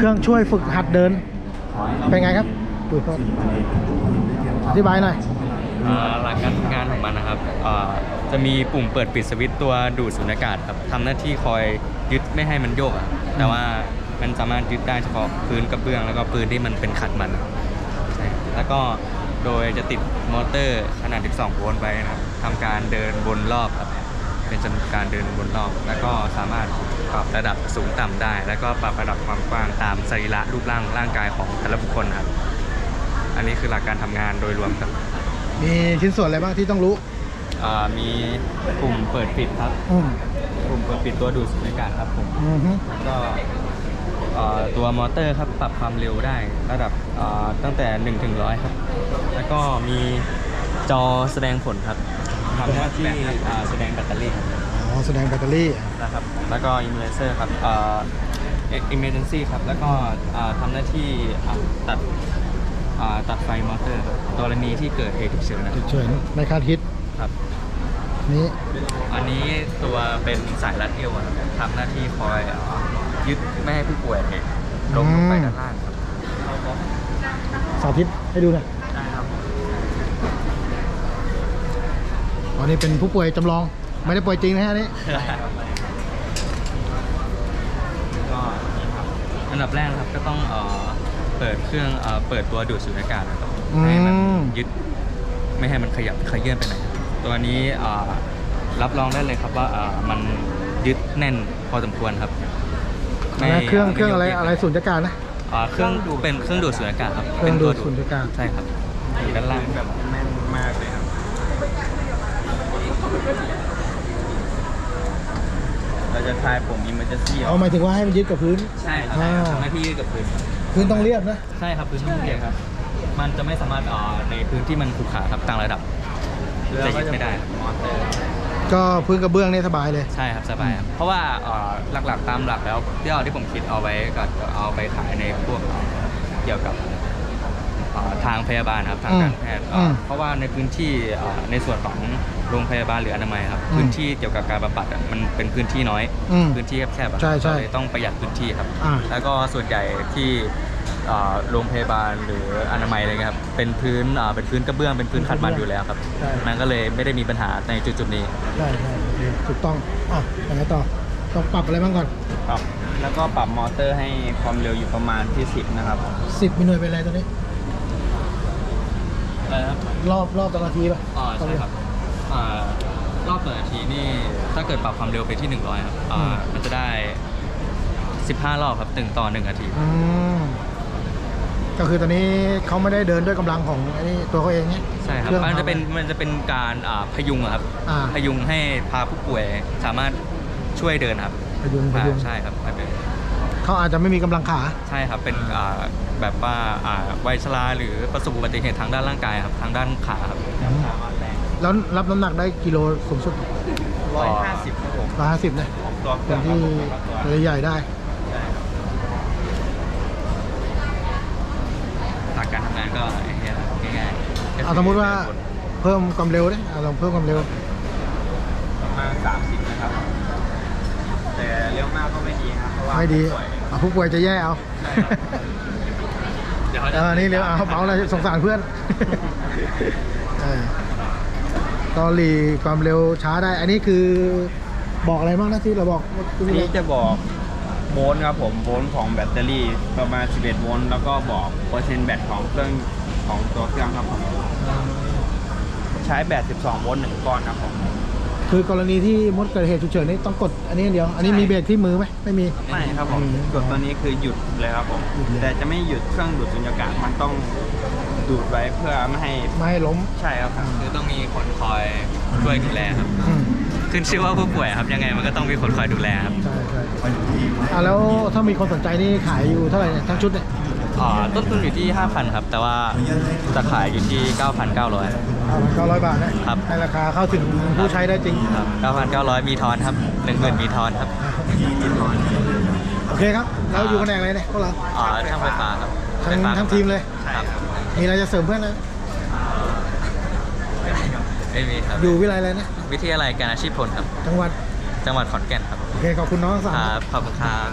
เครื่องช่วยฝึกหัดเดิน เป็นไงครับปุ๋ยโทษอธิบายหน่อย อ่อหลักการทำงานของมันนะครับอ่อจะมีปุ่มเปิดปิดสวิตช์ตัวดูดสูญญากาศครับทำหน้าที่คอยยึดไม่ให้มันโยกอะแต่ว่ามันสามารถยึดได้เฉพาะพื้นกระเบื้อง แล้วก็พื้นที่มันเป็นขัดมันใช่แล้วก็โดยจะติดมอเตอร์ขนาด 12 โวลต์ไว้นะครับทำการเดินวนรอบครับ เป็นจำนวนการเดินวนรอบ แล้วก็สามารถปรับระดับสูงต่ำได้ แล้วก็ปรับระดับความกว้างตามสรีระรูปร่างร่างกายของแต่ละบุคคลครับ อันนี้คือหลักการทำงานโดยรวมครับมีชิ้นส่วนอะไรบ้างที่ต้องรู้อ่ามีปุ่มเปิดปิดครับ อืมปุ่มเปิดปิดตัวดูดสูญญากาศครับผมอือฮึแล้วก็เอ่อตัวมอเตอร์ครับปรับความเร็วได้ระดับอ่าตั้งแต่1ถึง100 ครับ แล้วก็มีจอแสดงผลครับ ทำหน้าที่อ่าแสดงแบตเตอรี่ครับอ๋อแสดงแบตเตอรี่ นะครับ แล้วก็อิมเลเซอร์ครับเอ่อ emergency ครับ แล้วก็อ่าทำหน้าที่อ่าตัดอ่าตัดไฟมอเตอร์ครับกรณีที่เกิดเหตุฉุกเฉินนะคฉุรับกเฉินในคาดคิดครับ นี้อันนี้ตัวเป็นสายรัดเอวอะครับทำหน้าที่คอยเอ่อยึดไม่ให้ผู้ป่วยเนี่ยลงลงไปด้านล่างครับสาธิตให้ดูหน่อย ได้ครับ อ๋อนี่เป็นผู้ป่วยจำลอง ไม่ได้ป่วยจริงนะฮะอันนี่ก็อันดับแรกนะครับก็ต้องเอ่อเปิดเครื่องเอ่อเปิดตัวดูดสูญญากาศนะครับอืมให้มันยึดไม่ให้มันขยับขยื่นไปไหนครับตัวนี้เอ่อรับรองได้เลยครับว่าเอ่อมันยึดแน่นพอสมควรครับไม่นะเครื่องม่เครื่องอะไรยกเยกอะไรสูญญากาศนะอ่าเครื่องเป็นเครื่องดูดสูญญากาศครับเครื่องดูดป็นสูตัวญญากาศใช่ครับอยู่ด้านล่าง แบบแน่นมากเลยครับ เราจะทายผม emergency เอาหมายถึงว่าให้มันยึดกับพื้น ใช่ครับอ่าทำหน้าที่กับพื้นครับพื้นต้องเรียบนะ ใช่ครับพื้นที่เรียนครับ มันจะไม่สามารถเอ่อในพื้นที่มันขรุขระครับต่างระดับจะยึดไม่ได้ครับก็พื้นกระเบื้องนี่สบายเลย ใช่ครับสบายครับเพราะว่าเอ่อหลักๆตามหลักแล้วที่เอาที่ผมคิดเอาไว้ก็เอาไปขายในพวกเกี่ยวกับเอ่อ ทางพยาบาลครับทางการแพทย์เอ่ออมเพราะว่าในพื้นที่เอ่อในส่วนของโรงพยาบาลหรืออนามัยครับอืมพื้นที่เกี่ยวกับการบำบัดอะมันเป็นพื้นที่น้อยอืมพื้นที่แคบๆอะใช่ใช่ก็เลยต้องประหยัดพื้นที่ครับ อ่า แล้วก็ส่วนใหญ่ที่เอ่อโรงพยาบาลหรืออนามัยอะไรเงี้ยครับเป็นพื้นเอ่อเป็นพื้นกระเบื้องเป็นพื้นขัดมันอยู่แล้วครับใช่ มันก็เลยไม่ได้มีปัญหาในจุดๆนี้ใช่ใช่ถูกต้องอะยังไงต่อต้องปรับอะไรบ้างก่อนปรับแล้วก็ปรับมอเตอร์ให้ความเร็วอยู่ประมาณที่ 10 นะครับ 10 มีหน่วยเป็นอะไรตัวนี้ อะไรครับรอบรอบต่อนาทีป่ะอ่าใช่ครับอ่ารอบต่อนาทีนี่ถ้าเกิดปรับความเร็วไปที่ 100 ครับอ่ามันจะได้ 15 รอบครับตึงต่อ1นาที อืมก็คือตอนนี้เขาไม่ได้เดินด้วยกำลังของไอ้นี่ตัวเขาเองเนี่ยใช่ครับเครื่องมันจะเป็นขา มันจะเป็นการอ่าพยุงอะครับ อ่า พยุงให้พาผู้ป่วยสามารถช่วยเดินครับพยุงพยุง อ่าใช่ครับมันเป็น เขาอาจจะไม่มีกำลังขา ใช่ครับ เป็นอ่าแบบว่าอ่าวัยชราหรือประสบอุบัติเหตุทางด้านร่างกายครับ ทางด้านขาครับแล้วรับน้ำหนักได้กิโลสูงสุด150ครับผมร้อยห้าสิบเนี่ยของตัวเคครื่อนงครัที่บผมแล้วตัวตัวใหญ่ๆได้หลักการทำงานก็ง่ายๆเอาสมมุติว่าเพิ่มความเร็วดิเอาลองเพิ่มความเร็วประมาณ30นะครับ แต่เร็วมากก็ไม่ดีครับเพราะว่าไม่ดีป่วยเอาผู้ป่วยจะแย่เอาใช่ครับเดี๋ยวเขาเอจะอนี่เร็วเอาเอาอะไรสงสารเพื่อนเออก็หลีความเร็วช้าได้ อันนี้คือบอกอะไรบ้างนะที่เราบอกอันนี้จะบอกโวลต์ครับผมโวลต์ของแบตเตอรี่ประมาณ 11 โวลต์แล้วก็บอกเปอร์เซ็นต์แบตของเครื่องของตัวเครื่องครับผมใช้แบต 12 โวลต์หนึ่งก้อนครับผม คือกรณีที่มดเกิดเหตุฉุกเฉินนี่ต้องกดอันนี้อย่างเดียว อันนี้มีเบรกที่มือไหมไม่มี ไม่ครับผมอืมกดตัวนี้คือหยุดเลยครับผมหยุดเลย แต่จะไม่หยุดเครื่องดูดสุญญากาศมันต้องดูดไว้เพื่อไม่ให้ไม่ให้ล้มใช่ครับคือต้องมีคนคอยช่วยดูแลครับ อืมขึ้นชื่อว่าผู้ป่วยครับ ยังไงมันก็ต้องมีคนคอยดูแลครับ ใช่ใช่อะแล้วถ้ามีคนสนใจนี่ขายอยู่เท่าไหร่เนี่ยทั้งชุดเนี่ย อ่าต้นทุนอยู่ที่ 5,000 ครับ แต่ว่าจะขายอยู่ที่ 9,900เก้าพันเก้าร้อยบาทนะครับ ให้ราคาเข้าถึงผู้ใช้ได้จริง ครับ 9,900 มีทอนครับ 10,000 มีทอนครับโอเคครับ เราอยู่แผนกอะไรเนี่ยพวกเราอ่าช่างไฟฟ้าครับทั้งไฟฟ้าทั้งทีมเลย ครับ มีอะไรจะเสริมเพื่อนนะไม่มีครับ อยู่วิไลอะไรนะ วิทยาลัยการอาชีพพลครับ จังหวัด จังหวัดขอนแก่นครับ โอเค ขอบคุณน้องทั้งสามครับขอบคุณครับ